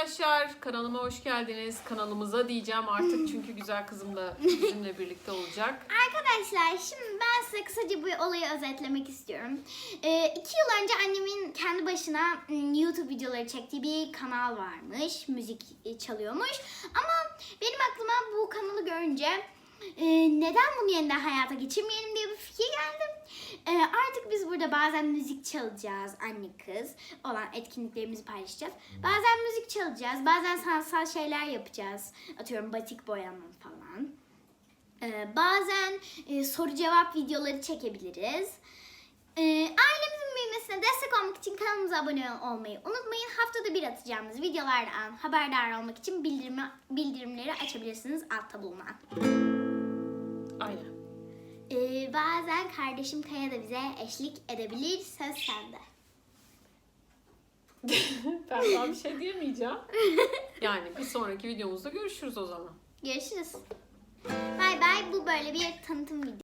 arkadaşlar. Kanalıma hoş geldiniz. Kanalımıza diyeceğim artık çünkü güzel kızım da bizimle birlikte olacak. Arkadaşlar şimdi ben size kısaca bu olayı özetlemek istiyorum. Ee, iki yıl önce annemin kendi başına ım, YouTube videoları çektiği bir kanal varmış. Müzik e, çalıyormuş. Ama benim aklıma bu kanalı görünce e, neden bunu yeniden hayata geçirmeyelim diye bir fikir geldi. E, artık biz burada bazen müzik çalacağız anne kız olan etkinliklerimizi paylaşacağız. Bazen müzik çalacağız, bazen sanatsal şeyler yapacağız. Atıyorum batik boyama falan. Ee, bazen e, soru cevap videoları çekebiliriz. Ee, ailemizin büyümesine destek olmak için kanalımıza abone olmayı unutmayın. Haftada bir atacağımız videolardan haberdar olmak için bildirimi, bildirimleri açabilirsiniz altta bulunan. Ee, bazen kardeşim Kaya da bize eşlik edebilir. Söz sende. ben daha bir şey diyemeyeceğim. Yani bir sonraki videomuzda görüşürüz o zaman. Görüşürüz. Bay bay. Bu böyle bir tanıtım videosu.